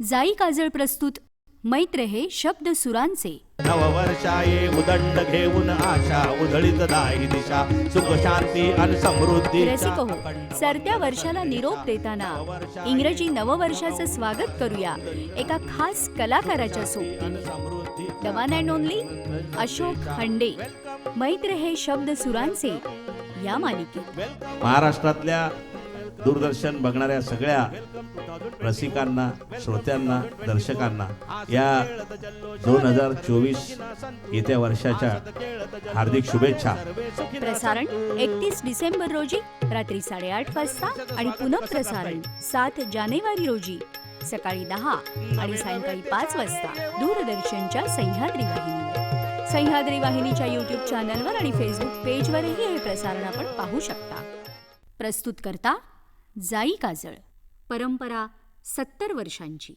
जाई काजळ प्रस्तुत मैत्र हे शब्द सुरांचे. नववर्षाये उदंड घेऊन आशा उधळीत दाही दिशा सुख शांती आणि समृद्धी रसिक हो सरत्या वर्षाला निरोप देताना इंग्रजी नववर्षाचं स्वागत करूया एका खास कलाकाराच्या सोबतीने the one and only Ashok Hande मैत्र हे शब्द सुरांचे या मालिकेत. महाराष्ट्रातल्या दूरदर्शन बघणाऱ्या सगळ्या रसिकांना श्रोत्यांना दर्शकांना या दोन हजार चोवीस येत्या वर्षाच्या हार्दिक शुभेच्छा. प्रसारण एकतीस डिसेंबर रोजी रात्री साडेआठ वाजता आणि पुनःप्रसारण सात जानेवारी रोजी सकाळी दहा आणि सायंकाळी पाच वाजता दूरदर्शनच्या सह्याद्री वाहिनीवर सह्याद्री वाहिनीच्या युट्यूब चॅनलवर आणि फेसबुक पेजवरही हे प्रसारण आपण पाहू शकता. प्रस्तुत करता जाई काजळ परंपरा सत्तर वर्षांची.